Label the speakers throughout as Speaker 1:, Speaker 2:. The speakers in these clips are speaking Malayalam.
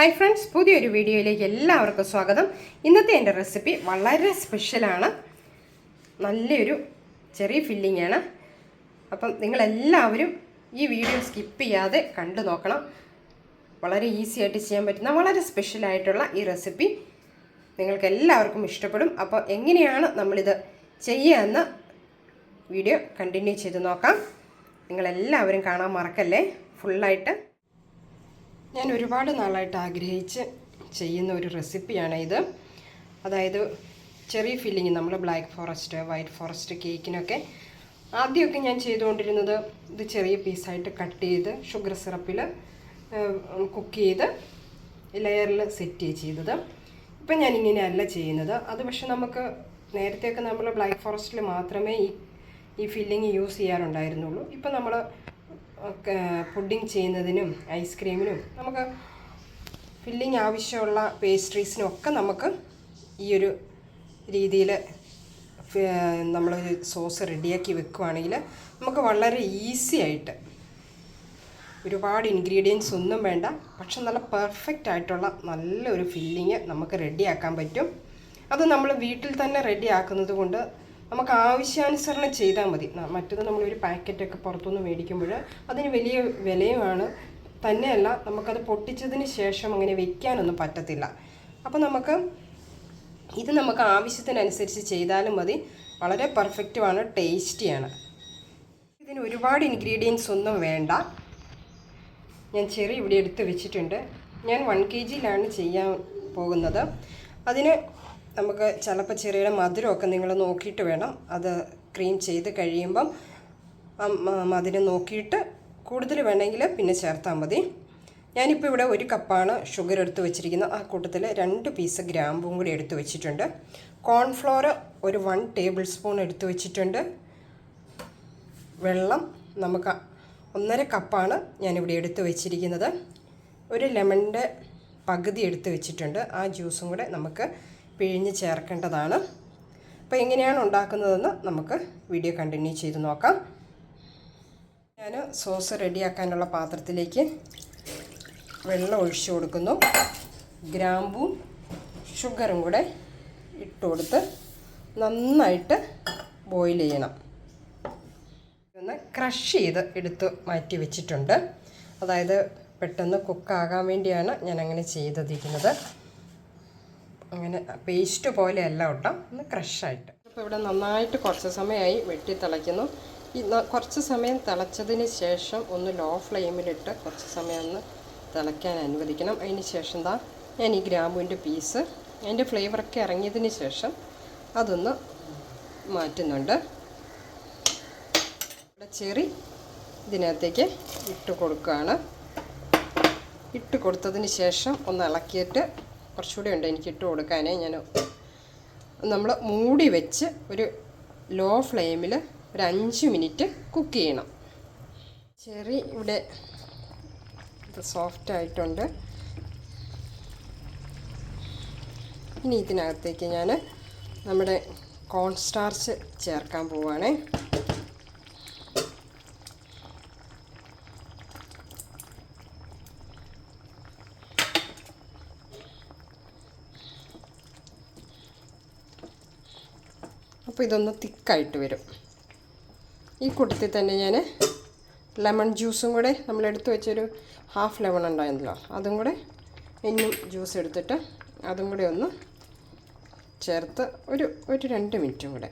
Speaker 1: ഹായ് ഫ്രണ്ട്സ് പുതിയൊരു വീഡിയോയിലേക്ക് എല്ലാവർക്കും സ്വാഗതം. ഇന്നത്തെ എന്റെ റെസിപ്പി വളരെ സ്പെഷ്യലാണ് നല്ലൊരു ചെറിയ ഫില്ലിങ്ങാണ് അപ്പം നിങ്ങളെല്ലാവരും ഈ വീഡിയോ സ്കിപ്പ് ചെയ്യാതെ കണ്ടു നോക്കണം. വളരെ ഈസി ആയിട്ട് ചെയ്യാൻ പറ്റുന്ന വളരെ സ്പെഷ്യലായിട്ടുള്ള ഈ റെസിപ്പി നിങ്ങൾക്ക് എല്ലാവർക്കും ഇഷ്ടപ്പെടും. അപ്പോൾ എങ്ങനെയാണ് നമ്മളിത് ചെയ്യുക എന്ന് വീഡിയോ കണ്ടിന്യൂ ചെയ്ത് നോക്കാം. നിങ്ങളെല്ലാവരും കാണാൻ മറക്കല്ലേ? ഫുള്ളായിട്ട് ഞാൻ ഒരുപാട് നാളായിട്ട് ആഗ്രഹിച്ച് ചെയ്യുന്ന ഒരു റെസിപ്പിയാണ് ഇത്. അതായത് ചെറിയ ഫില്ലിങ് നമ്മൾ ബ്ലാക്ക് ഫോറസ്റ്റ് വൈറ്റ് ഫോറസ്റ്റ് കേക്കിനൊക്കെ ആദ്യമൊക്കെ ഞാൻ ചെയ്തുകൊണ്ടിരുന്നത് ഇത് ചെറിയ പീസായിട്ട് കട്ട് ചെയ്ത് ഷുഗർ സിറപ്പിൽ കുക്ക് ചെയ്ത് ലെയറിൽ സെറ്റ് ചെയ്തത്. ഇപ്പം ഞാൻ ഇങ്ങനെയല്ല ചെയ്യുന്നത്. അത് പക്ഷെ നമുക്ക് നേരത്തെയൊക്കെ നമ്മൾ ബ്ലാക്ക് ഫോറസ്റ്റിൽ മാത്രമേ ഈ ഈ ഫില്ലിങ് യൂസ് ചെയ്യാറുണ്ടായിരുന്നുള്ളൂ. ഇപ്പം നമ്മൾ ഒക്കെ പുഡിങ് ചെയ്യുന്നതിനും ഐസ്ക്രീമിനും നമുക്ക് ഫില്ലിങ് ആവശ്യമുള്ള പേസ്ട്രീസിനും ഒക്കെ നമുക്ക് ഈ ഒരു രീതിയിൽ നമ്മൾ സോസ് റെഡിയാക്കി വെക്കുവാണെങ്കിൽ നമുക്ക് വളരെ ഈസി ആയിട്ട് ഒരുപാട് ഇൻഗ്രീഡിയൻസ് ഒന്നും വേണ്ട പക്ഷെ നല്ല പെർഫെക്റ്റ് ആയിട്ടുള്ള നല്ലൊരു ഫില്ലിങ് നമുക്ക് റെഡിയാക്കാൻ പറ്റും. അത് നമ്മൾ വീട്ടിൽ തന്നെ റെഡിയാക്കുന്നത് കൊണ്ട് നമുക്ക് ആവശ്യാനുസരണം ചെയ്താൽ മതി. മറ്റത് നമ്മളൊരു പാക്കറ്റൊക്കെ പുറത്തുനിന്ന് മേടിക്കുമ്പോൾ അതിന് വലിയ വിലയുമാണ്. തന്നെയല്ല നമുക്കത് പൊട്ടിച്ചതിന് ശേഷം അങ്ങനെ വെക്കാനൊന്നും പറ്റത്തില്ല. അപ്പോൾ നമുക്ക് ഇത് നമുക്ക് ആവശ്യത്തിനനുസരിച്ച് ചെയ്താലും മതി. വളരെ പെർഫെക്റ്റുമാണ് ടേസ്റ്റിയാണ്. ഇതിന് ഒരുപാട് ഇൻഗ്രീഡിയൻസ് ഒന്നും വേണ്ട. ഞാൻ ചെറിയ ഇവിടെ എടുത്ത് വെച്ചിട്ടുണ്ട്. ഞാൻ വൺ കെ ജിയിലാണ് ചെയ്യാൻ പോകുന്നത്. അതിന് നമുക്ക് ചിലപ്പോൾ ചെറിയുടെ മധുരമൊക്കെ നിങ്ങൾ നോക്കിയിട്ട് വേണം. അത് ക്രീം ചെയ്ത് കഴിയുമ്പം മധുരം നോക്കിയിട്ട് കൂടുതൽ വേണമെങ്കിൽ പിന്നെ ചേർത്താൽ മതി. ഞാനിപ്പോൾ ഇവിടെ ഒരു കപ്പാണ് ഷുഗർ എടുത്ത് വെച്ചിരിക്കുന്നത് ആ കൂട്ടത്തിൽ രണ്ട് പീസ് ഗ്രാമ്പും കൂടി എടുത്ത് വെച്ചിട്ടുണ്ട്. കോൺഫ്ലോർ ഒരു വൺ ടേബിൾ സ്പൂൺ എടുത്ത് വെച്ചിട്ടുണ്ട്. വെള്ളം നമുക്ക് ഒന്നര കപ്പാണ് ഞാനിവിടെ എടുത്ത് വെച്ചിരിക്കുന്നത്. ഒരു ലെമണിന്റെ പകുതി എടുത്ത് വെച്ചിട്ടുണ്ട്. ആ ജ്യൂസും കൂടെ നമുക്ക് പിഴിഞ്ഞ് ചേർക്കേണ്ടതാണ്. അപ്പോൾ എങ്ങനെയാണ് ഉണ്ടാക്കുന്നതെന്ന് നമുക്ക് വീഡിയോ കണ്ടിന്യൂ ചെയ്ത് നോക്കാം. ഞാൻ സോസ് റെഡിയാക്കാനുള്ള പാത്രത്തിലേക്ക് വെള്ളം ഒഴിച്ച് കൊടുക്കുന്നു. ഗ്രാമ്പും ഷുഗറും കൂടെ ഇട്ട് കൊടുത്ത് നന്നായിട്ട് ബോയിൽ ചെയ്യണം. ഒന്ന് ക്രഷ് ചെയ്ത് എടുത്ത് മാറ്റി വെച്ചിട്ടുണ്ട്. അതായത് പെട്ടെന്ന് കുക്കാകാൻ വേണ്ടിയാണ് ഞാൻ അങ്ങനെ ചെയ്തിരിക്കുന്നത് അങ്ങനെ പേസ്റ്റ് പോലെയല്ല കേട്ടോ ഒന്ന് ക്രഷായിട്ട് അപ്പോൾ ഇവിടെ നന്നായിട്ട് കുറച്ച് സമയമായി വെട്ടി തിളയ്ക്കുന്നു. ഈ കുറച്ച് സമയം തിളച്ചതിന് ശേഷം ഒന്ന് ലോ ഫ്ലെയിമിലിട്ട് കുറച്ച് സമയം ഒന്ന് തിളയ്ക്കാൻ അനുവദിക്കണം. അതിന് ശേഷം താ ഞാൻ ഈ ഗ്രാമ്പുവിന്റെ പീസ് അതിന്റെ ഫ്ലേവറൊക്കെ ഇറങ്ങിയതിന് ശേഷം അതൊന്ന് മാറ്റുന്നുണ്ട്. ഇവിടെ ചെറി ഇതിനകത്തേക്ക് ഇട്ട് കൊടുക്കുകയാണ്. ഇട്ട് കൊടുത്തതിന് ശേഷം ഒന്ന് ഇളക്കിയിട്ട് കുറച്ചുകൂടി ഉണ്ട് എനിക്ക് ഇട്ട് കൊടുക്കാനേ. ഞാൻ നമ്മൾ മൂടി വെച്ച് ഒരു ലോ ഫ്ലെയിമിൽ ഒരു അഞ്ച് മിനിറ്റ് കുക്ക് ചെയ്യണം. ചെറി ഇവിടെ സോഫ്റ്റ് ആയിട്ടുണ്ട്. ഇനി ഇതിനകത്തേക്ക് ഞാൻ നമ്മുടെ കോൺസ്റ്റാർച്ച് ചേർക്കാൻ പോവുകയാണേ അപ്പോൾ ഇതൊന്ന് തിക്കായിട്ട് വരും. ഈ കൂട്ടത്തിൽ തന്നെ ഞാൻ ലെമൺ ജ്യൂസും കൂടെ നമ്മൾ എടുത്ത് വെച്ചൊരു ഹാഫ് ലെമൺ ഉണ്ടായിരുന്നല്ലോ. അതും കൂടെ ഇനിയും ജ്യൂസ് എടുത്തിട്ട് അതും കൂടെ ഒന്ന് ചേർത്ത് ഒരു ഒരു രണ്ട് മിനിറ്റും കൂടെ.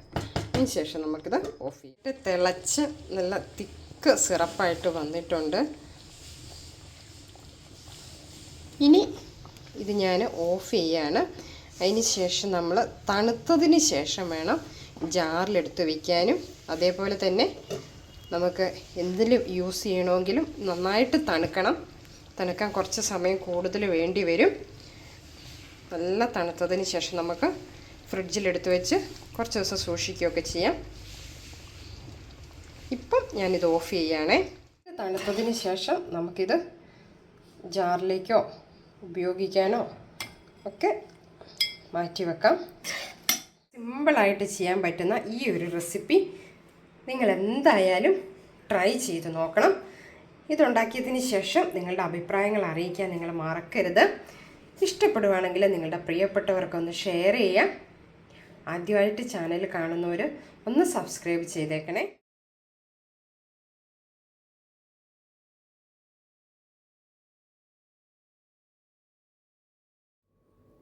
Speaker 1: അതിന് ശേഷം നമുക്കിത് ഓഫ് ചെയ്തിട്ട് തിളച്ച് നല്ല തിക്ക് സിറപ്പായിട്ട് വന്നിട്ടുണ്ട്. ഇനി ഇത് ഞാൻ ഓഫ് ചെയ്യാണ്. അതിന് ശേഷം നമ്മൾ തണുത്തതിന് ശേഷം വേണം ജാറിലെടുത്ത് വയ്ക്കാനും അതേപോലെ തന്നെ നമുക്ക് എന്തിലും യൂസ് ചെയ്യണമെങ്കിലും നന്നായിട്ട് തണുക്കണം. തണുക്കാൻ കുറച്ച് സമയം കൂടുതൽ വേണ്ടി വരും. നല്ല തണുത്തതിന് ശേഷം നമുക്ക് ഫ്രിഡ്ജിലെടുത്ത് വെച്ച് കുറച്ച് ദിവസം സൂക്ഷിക്കുകയൊക്കെ ചെയ്യാം. ഇപ്പം ഞാനിത് ഓഫ് ചെയ്യുകയാണേ. തണുത്തതിന് ശേഷം നമുക്കിത് ജാറിലേക്കോ ഉപയോഗിക്കാനോ ഒക്കെ മാറ്റി വെക്കാം. സിമ്പിളായിട്ട് ചെയ്യാൻ പറ്റുന്ന ഈ ഒരു റെസിപ്പി നിങ്ങൾ എന്തായാലും ട്രൈ ചെയ്ത് നോക്കണം. ഇതുണ്ടാക്കിയതിന് ശേഷം നിങ്ങളുടെ അഭിപ്രായങ്ങൾ അറിയിക്കാൻ നിങ്ങൾ മറക്കരുത്. ഇഷ്ടപ്പെടുവാണെങ്കിൽ നിങ്ങളുടെ പ്രിയപ്പെട്ടവർക്കൊന്ന് ഷെയർ ചെയ്യാം ആദ്യമായിട്ട് ചാനൽ കാണുന്നവർ ഒന്ന് സബ്സ്ക്രൈബ് ചെയ്തേക്കണേ.